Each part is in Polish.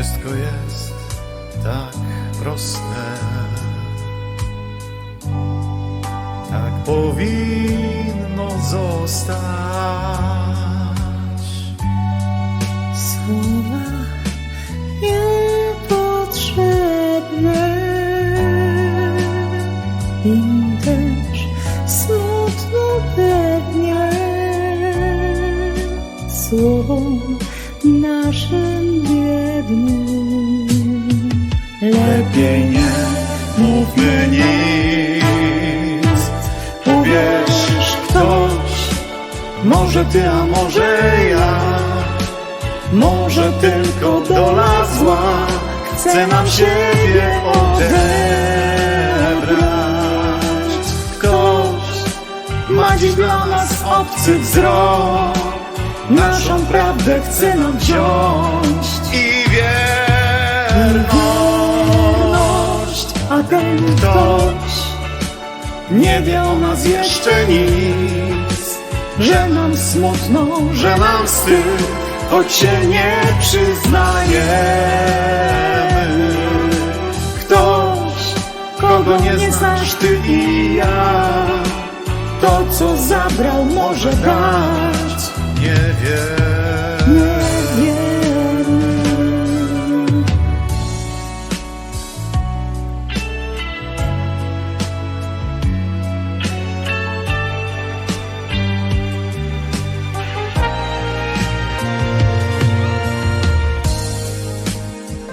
Wszystko jest tak proste. Tak powinno zostać. Słowa niepotrzebne Lepiej nie mówmy nic. Uwierz ktoś? Może ty, a może ja. Może tylko dola zła Chce nam siebie odebrać. Ktoś ma dziś dla nas obcy wzrok Naszą prawdę chce nam wziąć I wierność A ten ktoś nie wie o nas jeszcze nic, że nam smutno, że nam wstyd, choć się nie przyznajemy. Ktoś, kogo nie znasz ty i ja, to co zabrał może dać. Nie wiem. niewierny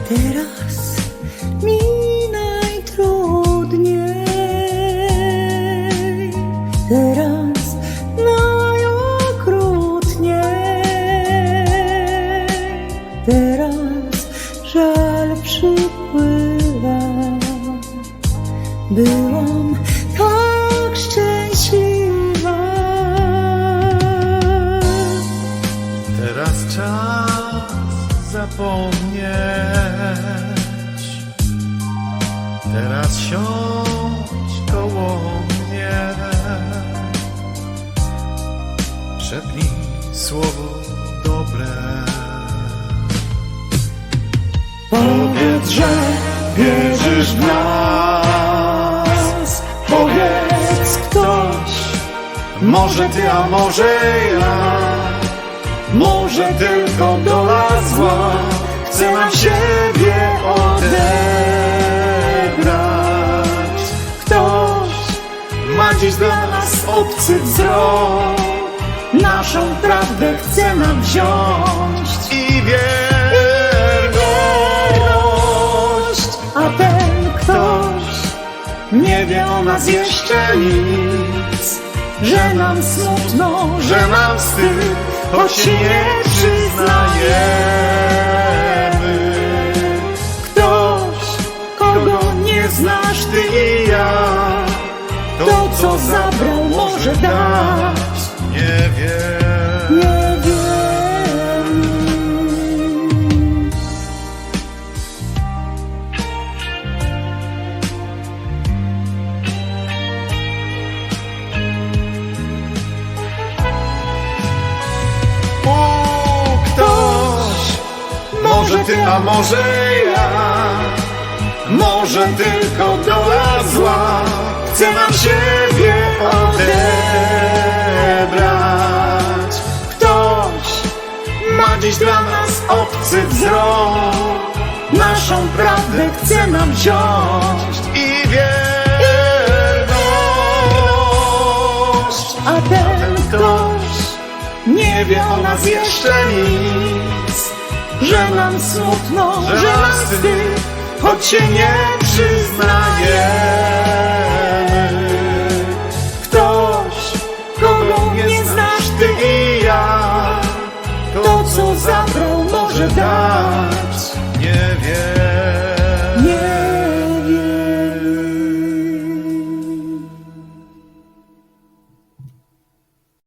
Teraz mi Byłam tak szczęśliwa. Teraz czas zapomnieć. Teraz siądź koło mnie. Szepnij słowo dobre. Powiedz, że wierzysz w nas. Może ty, a może ja. Może tylko dola zła chce nam siebie odebrać. Ktoś ma dziś dla nas obcy wzrok, naszą prawdę chce nam wziąć i wierność. A ten ktoś Nie wie o nas jeszcze nic, że nam smutno, że nam wstyd, choć się nie przyznajemy. Ktoś, kogo nie znasz ty i ja, to co zabrał może dać. Ty, a może ja, może tylko dola zła chce nam siebie odebrać. Ktoś ma dziś dla nas obcy wzrok, naszą prawdę chce nam wziąć i wierność. A ten ktoś Nie wie o nas jeszcze nic, że nam smutno, że że nam wstyd, choć się nie przyznajemy.